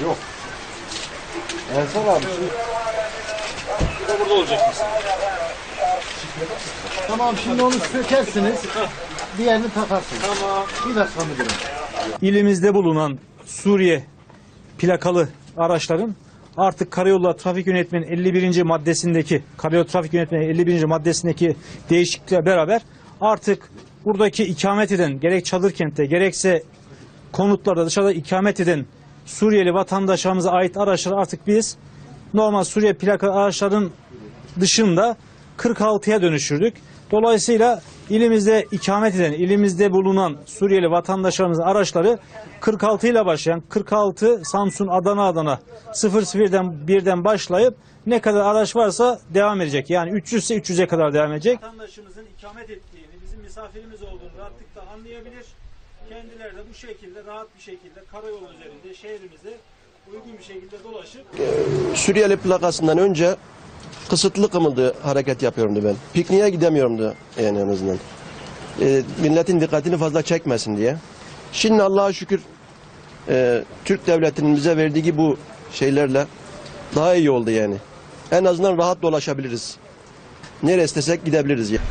Yok. Ensar abi. Da burada olacak mısın? Tamam şimdi onu sökersiniz. Diğerini takarsınız. Tamam. Bir dakika müdürüm. İlimizde bulunan Suriye plakalı araçların artık karayolları trafik yönetmenin 51. maddesindeki karayolu trafik yönetmenin 51. maddesindeki değişiklikle beraber artık buradaki ikamet eden gerek çadır kentte gerekse konutlarda dışarıda ikamet eden Suriyeli vatandaşlarımıza ait araçları artık biz normal Suriye plakalı araçların dışında 46'ya dönüştürdük. Dolayısıyla ilimizde ikamet eden, ilimizde bulunan Suriyeli vatandaşlarımızın araçları 46 ile başlayan 46 Samsun Adana Adana 00'den birden başlayıp ne kadar araç varsa devam edecek. Yani 300 ise 300'e kadar devam edecek. Vatandaşımızın ikamet ettiğini, bizim misafirimiz olduğunu rahatlıkla anlayabilir. Kendileri de bu şekilde rahat bir şekilde karayolu üzerinde şehrimizde uygun bir şekilde dolaşıp Suriyeli plakasından önce kısıtlı kımıldı hareket yapıyorumdu ben. Pikniğe gidemiyorumdu yani en azından. Ee, milletin dikkatini fazla çekmesin diye. Şimdi Allah'a şükür e, Türk devletinin bize verdiği bu şeylerle daha iyi oldu yani. En azından rahat dolaşabiliriz. Nereye istesek gidebiliriz yani.